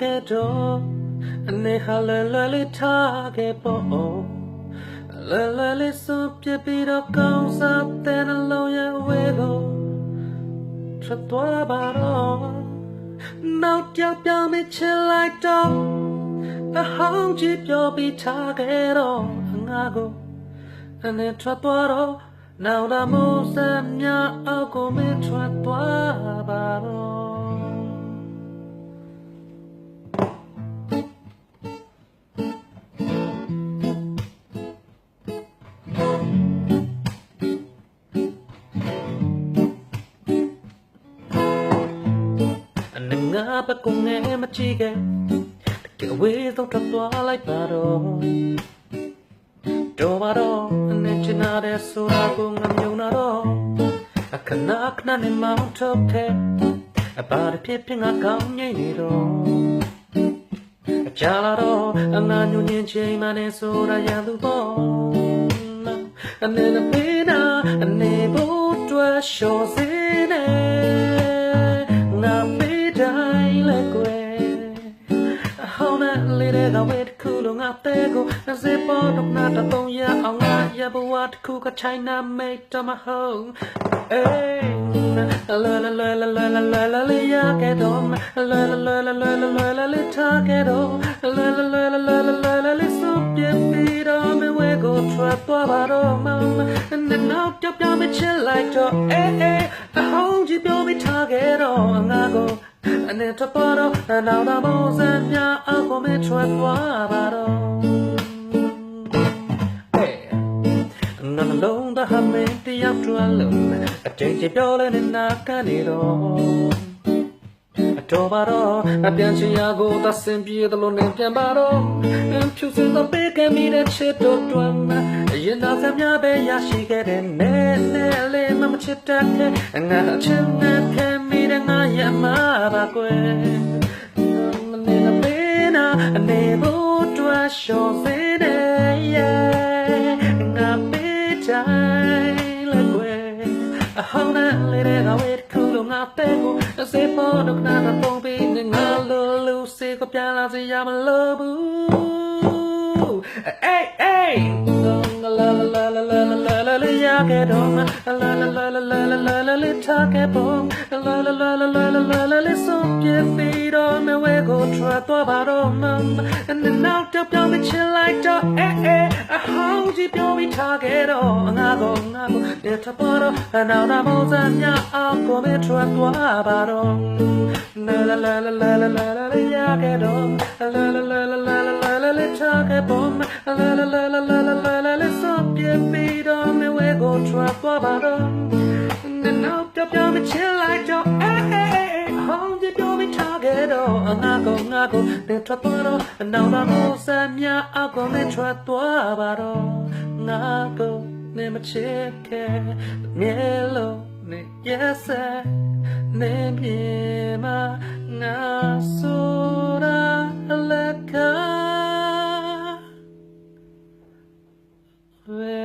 ခဲ့တော့အနေဟာလဲလဲလေးထားခဲ့ပေါ့လဲလဲလေးစွန့်ပြစ်ပြီးတော့ကောင်းစားတဲ့နှလုံးရဲ့ဝေကိုထွက်သွားပါတော့နောက်ပြောင်ပြောင်မချစ်လိုက်တော့အဟောင်းကြီးပြောပြီးထားခဲ့တော့ငါကိုအနေထွက်သွားတော့နောက်တော့မိုးစမ်းမြအောက်ကိုမထွက်သွားပါတော့ ငါပကုငယ်မချီခဲ့တကယ်ဝေးတော့ထွက်သွားလိုက်ပါတော့တော့ပါတော့အနေချင်တဲ့ဆိုတာကိုငါမြုံနာတော့အခဏခဏနဲ့မောင်းထုတ်တဲ့အပါရဖြစ်ဖြစ်ငါကောင်းငိမ့်နေတော့အကြလာတော့အငါညွန်ချင်းချိန်မှနဲ့ဆိုတာရန်သူပေါ့အနေနဲ့ပေးနာအနေဖို့တွေ့လျှော်စေနေ တဲကိုနှစပေါ်တော့နာတပုံရအောင်ငါရဘဝတစ်ခုက China made to my home အေးလာလာလာလာလာလာလာလာလာရခဲ့တော့လာလာလာလာလာလာလာလာလာထားခဲ့တော့လာလာလာလာလာလာလာလာလာစုပ်ပြပြီးတော့မဝဲကိုထွက်သွားပါတော့မမနဲ့နောက်ကြောက်ပြမချစ်လိုက်တော့အေးအေးအဟောင်းကြီးပြောပြီးထားခဲ့တော့ငါကိုအ နေတပါတော့နောက်တော့ဘောစံမြအကိုမထွက်သွားပါတော့အေးငါနှလုံးသားဟာမင်းတယောက်တွန်းလုံးအချိန်ချင်းပြောလဲနေနာကနေတော့အတော်ပါတော့အပြန်ချင်ရကိုသဆင်ပြေတယ်လို့နေပြန်ပါတော့ဖြူစင်တော့ပေးခဲ့မိတဲ့ချစ်တော်တွန်းအရင်တော့စမြပဲရရှိခဲ့တဲ့နဲနဲလေးမမချစ်တတ်တဲ့ငါအချင်းနဲ့ခဲမိ တဲ့ငါရမှာပါကွယ်မနေမပေးနာအနေဖို့တွားလျှော်စေတဲ့ရဲ့ငါပေးတိုင်းလည်းကွယ်အဟောင်းနဲ့လေးတဲ့ဝေးခုလုံးငါတဲ့ကိုစေပေါ်တော့နာတော့ပြီးနေငါလိုလူစေကိုပြန်လာစေရမလို့ဘူးအေးအေး ခဲ့တော့လာလာလာလာလာလာလာလာလာလာထားခဲ့ပေါ့လာလာလာလာလာလာလာလာလာစုပ်ပြပြီးတော့မဝဲကိုထွက်သွားပါတော့မမ and then now တော့ပြောင်းမချင်လိုက်တော့အေးအေးအဟောင်းကြီးပြောပြီးထားခဲ့တော့ငါကောငါကောနေထပေါ်တော့နောက်တော့မောစံမြအောင်ကိုမထွက်သွားပါတော့လာလာလာလာလာလာလာလာရခဲ့တော့လာလာလာလာလာလာလာလာထားခဲ့ပေါ့လာလာလာလာလာလာလာလာလာဆော့ပြပြီးတော့မဝဲ ကိုထွက်သွားပါတော့နင်တော့ပြောပြောမချင်လိုက်တော့အဲဟောင်းပြပြောမထားခဲ့တော့အငါကောငါကောနင်ထွက်သွားတော့အနောက်သာမိုးစမ်းများအကောင်နဲ့ထွက်သွားပါတော့ငါကောနင်မချစ်ခဲ့မြဲလို့နင်ရဲ့ဆက်နင်ပြေမငါဆိုတာလက်ကာ Where